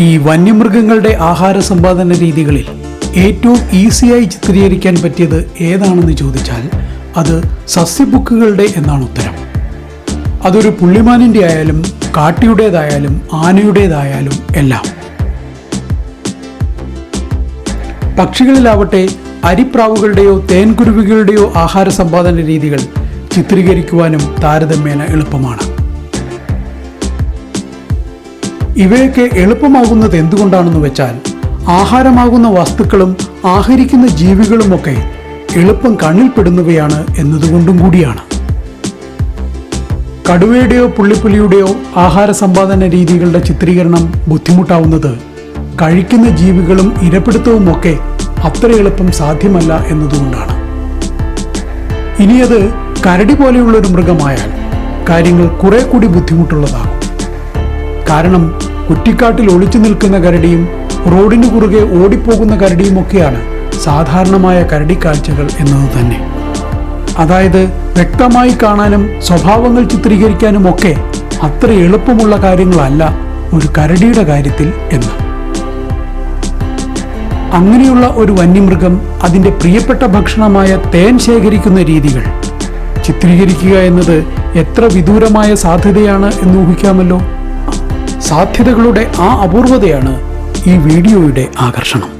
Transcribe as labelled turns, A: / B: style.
A: ഈ വന്യമൃഗങ്ങളുടെ ആഹാര സമ്പാദന രീതികളിൽ ഏറ്റവും ഈസിയായി ചിത്രീകരിക്കാൻ പറ്റിയത് ഏതാണെന്ന് ചോദിച്ചാൽ അത് സസ്യബുക്കുകളുടെ എന്നാണ് ഉത്തരം. അതൊരു പുള്ളിമാനിന്റെ ആയാലും കാട്ടിയുടേതായാലും ആനയുടേതായാലും എല്ലാം. പക്ഷികളിലാവട്ടെ അരിപ്രാവുകളുടെയോ തേൻകുരുവികളുടെയോ ആഹാര സമ്പാദന രീതികൾ ചിത്രീകരിക്കുവാനും താരതമ്യേന എളുപ്പമാണ്. ഇവയൊക്കെ എളുപ്പമാകുന്നത് എന്തുകൊണ്ടാണെന്ന് വെച്ചാൽ ആഹാരമാകുന്ന വസ്തുക്കളും ആഹരിക്കുന്ന ജീവികളുമൊക്കെ എളുപ്പം കണ്ണിൽപ്പെടുന്നവയാണ് എന്നതുകൊണ്ടും കൂടിയാണ്. കടുവയുടെയോ പുള്ളിപ്പുലിയുടെയോ ആഹാര സമ്പാദന രീതികളുടെ ചിത്രീകരണം ബുദ്ധിമുട്ടാവുന്നത് കഴിക്കുന്ന ജീവികളും ഇരപ്പിടുത്തവുമൊക്കെ അത്ര എളുപ്പം സാധ്യമല്ല എന്നതുകൊണ്ടാണ്. ഇനിയത് കരടി പോലെയുള്ള ഒരു മൃഗമായാൽ കാര്യങ്ങൾ കുറെ കൂടി ബുദ്ധിമുട്ടുള്ളതാകും. കാരണം കുറ്റിക്കാട്ടിൽ ഒളിച്ചു നിൽക്കുന്ന കരടിയും റോഡിന് കുറുകെ ഓടിപ്പോകുന്ന കരടിയുമൊക്കെയാണ് സാധാരണമായ കരടിക്കാഴ്ചകൾ എന്നത് തന്നെ. അതായത് വ്യക്തമായി കാണാനും സ്വഭാവങ്ങൾ ചിത്രീകരിക്കാനും ഒക്കെ അത്ര എളുപ്പമുള്ള കാര്യങ്ങളല്ല ഒരു കരടിയുടെ കാര്യത്തിൽ എന്ന്. അങ്ങനെയുള്ള ഒരു വന്യമൃഗം അതിന്റെ പ്രിയപ്പെട്ട ഭക്ഷണമായ തേൻ ശേഖരിക്കുന്ന രീതികൾ. ചിത്രീകരിക്കുക എന്നത് എത്ര വിദൂരമായ സാധ്യതയാണ് എന്ന് ഊഹിക്കാമല്ലോ? സാധ്യതകളുടെ ആ അപൂർവതയാണ് ഈ വീഡിയോയുടെ ആകർഷണം.